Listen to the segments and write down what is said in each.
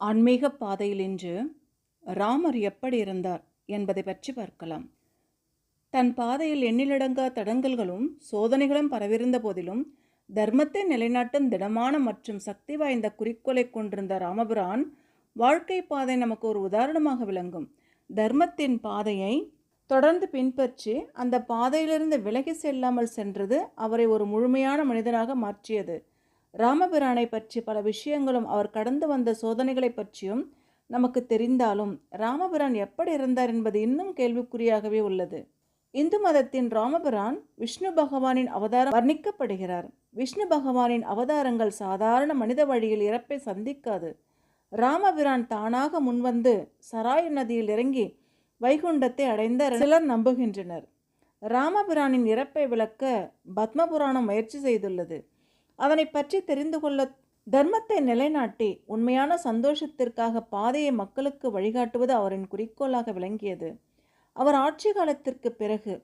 ஆன்மீக பாதையில் இன்று ராமர் எப்படி இருந்தார் என்பதை பற்றி பார்க்கலாம். தன் பாதையில் எண்ணிலடங்கா தடங்கல்களும் சோதனைகளும் பரவிருந்த போதிலும் தர்மத்தை நிலைநாட்டும் திடமான மற்றும் சக்தி வாய்ந்த குறிக்கோளை கொண்டிருந்த ராமபுரான் வாழ்க்கை பாதை நமக்கு ஒரு உதாரணமாக விளங்கும். தர்மத்தின் பாதையை தொடர்ந்து பின்பற்றி அந்த பாதையிலிருந்து விலகி செல்லாமல் சென்றது அவரை ஒரு முழுமையான மனிதனாக மாற்றியது. ராமபிரானை பற்றி பல விஷயங்களும் அவர் கடந்து வந்த சோதனைகளை பற்றியும் நமக்கு தெரிந்தாலும் ராமபிரான் எப்படி இருந்தார் என்பது இன்னும் கேள்விக்குறியாகவே உள்ளது. இந்து மதத்தின் ராமபிரான் விஷ்ணு பகவானின் அவதாரம் வர்ணிக்கப்படுகிறார். விஷ்ணு பகவானின் அவதாரங்கள் சாதாரண மனித வழியில் இறப்பை சந்திக்காது. ராமபிரான் தானாக முன்வந்து சராய் நதியில் இறங்கி வைகுண்டத்தை அடைந்த சிலர் நம்புகின்றனர். ராமபிரானின் இறப்பை விளக்க பத்மபுராணம் முயற்சி செய்துள்ளது. அதனை பற்றி தெரிந்து கொள்ள தர்மத்தை நிலைநாட்டி உண்மையான சந்தோஷத்திற்காக பாதையை மக்களுக்கு வழிகாட்டுவது அவரின் குறிக்கோளாக விளங்கியது. அவர் ஆட்சி காலத்திற்கு பிறகு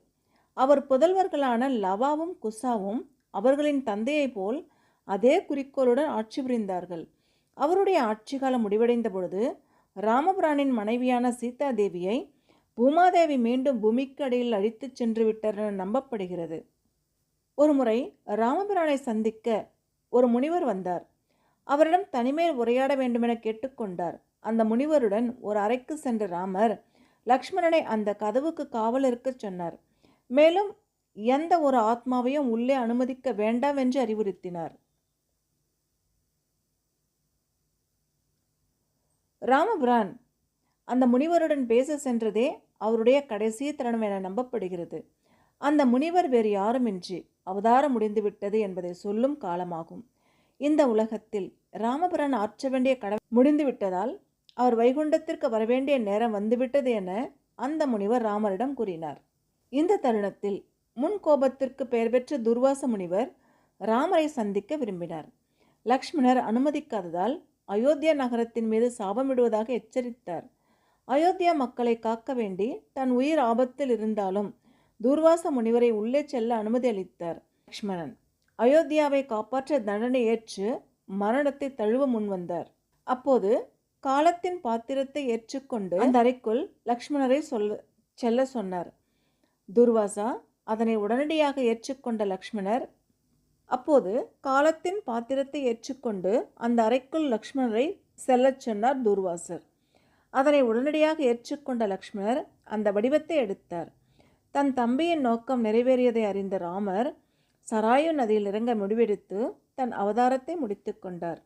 அவர் புதல்வர்களான லவாவும் குசாவும் அவர்களின் தந்தையைப் போல் அதே குறிக்கோளுடன் ஆட்சி புரிந்தார்கள். அவருடைய ஆட்சி காலம் முடிவடைந்த பொழுது ராமபுரானின் மனைவியான சீதா தேவியை பூமாதேவி மீண்டும் பூமிக்கு அடியில் அழித்துச் சென்று விட்டார் என நம்பப்படுகிறது. ஒருமுறை ராமபிரானை சந்திக்க ஒரு முனிவர் வந்தார். அவரிடம் தனிமையில் உரையாட வேண்டுமென கேட்டுக்கொண்டார். அந்த முனிவருடன் ஒரு அறைக்கு சென்ற ராமர் லக்ஷ்மணனை அந்த கதவுக்கு காவல் இருக்கச் சொன்னார். மேலும் எந்த ஒரு ஆத்மாவையும் உள்ளே அனுமதிக்க வேண்டாம் என்று அறிவுறுத்தினார். ராமபிரான் அந்த முனிவருடன் பேச சென்றதே அவருடைய கடைசி தருணம் என நம்பப்படுகிறது. அந்த முனிவர் வேறு யாருமின்றி அவதாரம் முடிந்துவிட்டது என்பதை சொல்லும் காலமாகும். இந்த உலகத்தில் ராமபுரன் ஆற்ற வேண்டிய கடமை முடிந்துவிட்டதால் அவர் வைகுண்டத்திற்கு வரவேண்டிய நேரம் வந்துவிட்டது என அந்த முனிவர் ராமரிடம் கூறினார். இந்த தருணத்தில் முன் கோபத்திற்கு பெயர் பெற்ற துர்வாச முனிவர் ராமரை சந்திக்க விரும்பினார். லக்ஷ்மணர் அனுமதிக்காததால் அயோத்தியா நகரத்தின் மீது சாபமிடுவதாக எச்சரித்தார். அயோத்தியா மக்களை காக்க வேண்டி தன் உயிர் ஆபத்தில் இருந்தாலும் தூர்வாச முனிவரை உள்ளே செல்ல அனுமதி அளித்தார். லக்ஷ்மணன் அயோத்தியாவை காப்பாற்ற தண்டனை ஏற்று மரணத்தை தழுவ முன்வந்தார் அப்போது காலத்தின் பாத்திரத்தை ஏற்றுக்கொண்டு அந்த அறைக்குள் லக்ஷ்மணரை சொல்ல செல்ல சொன்னார். துர்வாசா அதனை உடனடியாக ஏற்றுக்கொண்ட லக்ஷ்மணர் அப்போது காலத்தின் பாத்திரத்தை ஏற்றுக்கொண்டு அந்த அறைக்குள் லக்ஷ்மணரை செல்லச் சொன்னார் துர்வாசர். அதனை உடனடியாக ஏற்றுக்கொண்ட லக்ஷ்மணர் அந்த வடிவத்தை எடுத்தார். தன் தம்பியின் நோக்கம் நிறைவேறியதை அறிந்த ராமர் சராயு நதியில் இறங்க முடிவெடுத்து தன் அவதாரத்தை முடித்து கொண்டார்.